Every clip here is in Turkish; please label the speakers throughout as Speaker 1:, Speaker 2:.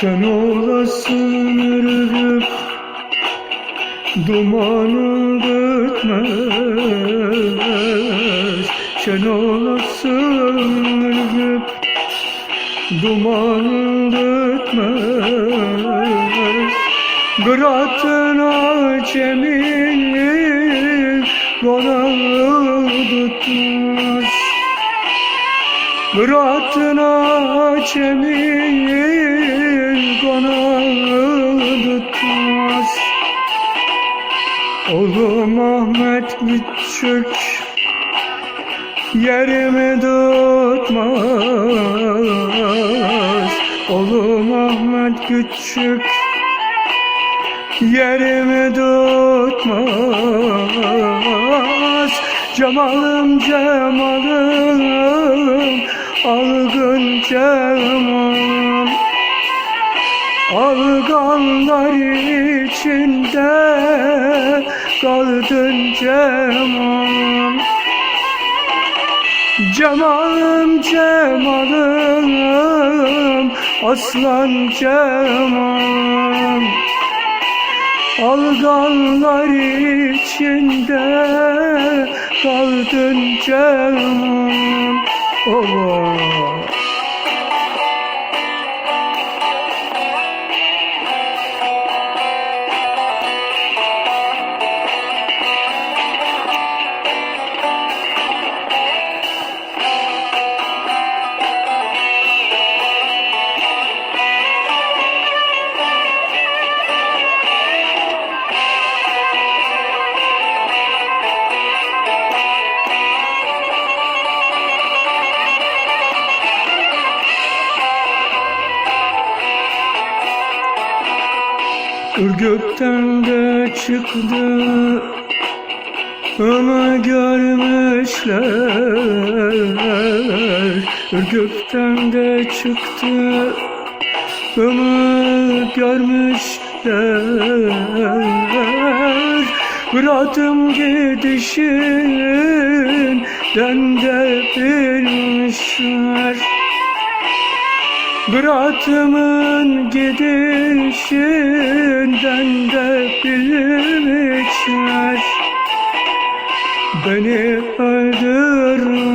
Speaker 1: Sen olasın ürgüp Dumanı dökmez. Sen olasın ürgüp Dumanı dökmez. Bıraktın acemin Konağı tutmaz Bıraktın acemin Konağı tutmaz. Oğlum Ahmet Küçük Yerimi tutmaz. Oğlum Ahmet Küçük Yerimi tutmaz. Cemalım cemalım Algın cemalım Alganlar içinde Kaldın cemalım Cemalım cemalım Aslan cemalım Alganlar içinde kaldın canım 哦。Ürgüpten de çıktı. Onu görmüşler. Ürgüpten de çıktı. Onu görmüşler. Bıraktım gidişinden de bilmişler Bıraktımın gidişinden de bilmişler Beni öldürme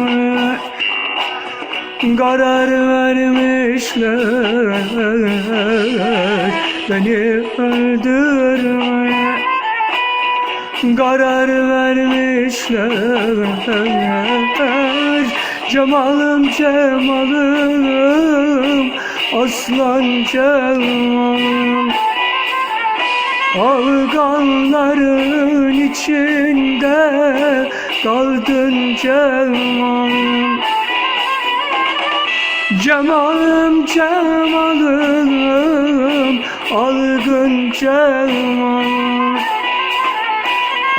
Speaker 1: karar vermişler. Beni öldürme karar vermişler. Cemalım cemalım aslan cemalım. Alganların içinde kaldın cemalım. Cemalım cemalım algın cemalım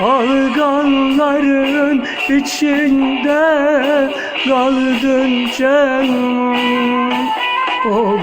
Speaker 1: Alganların içinde kaldın canım Oh.